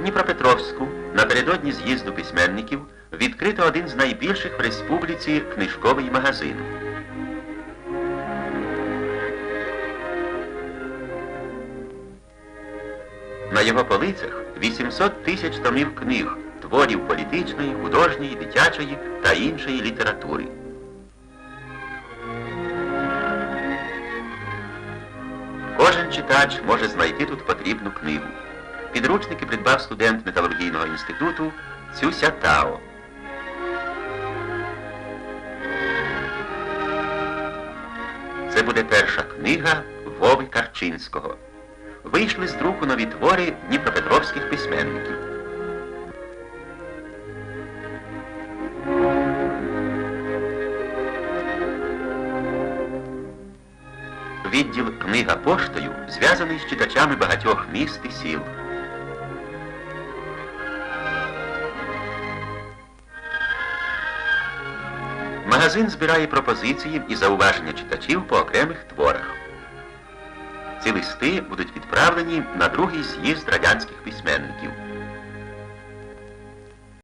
Дніпропетровську напередодні з'їзду письменників відкрито один з найбільших в республіці книжковий магазин. На його полицях 800 тисяч томів книг, творів політичної, художньої, дитячої та іншої літератури. Кожен читач може знайти тут потрібну книгу. Підручники придбав студент металургійного інституту Цюся Тао. Це буде перша книга Вови Карчинського. Вийшли з друку нові твори дніпропетровських письменників. Відділ Книга поштою зв'язаний з читачами багатьох міст і сіл. Магазин збирає пропозиції і зауваження читачів по окремих творах. Ці листи будуть відправлені на другий з'їзд радянських письменників.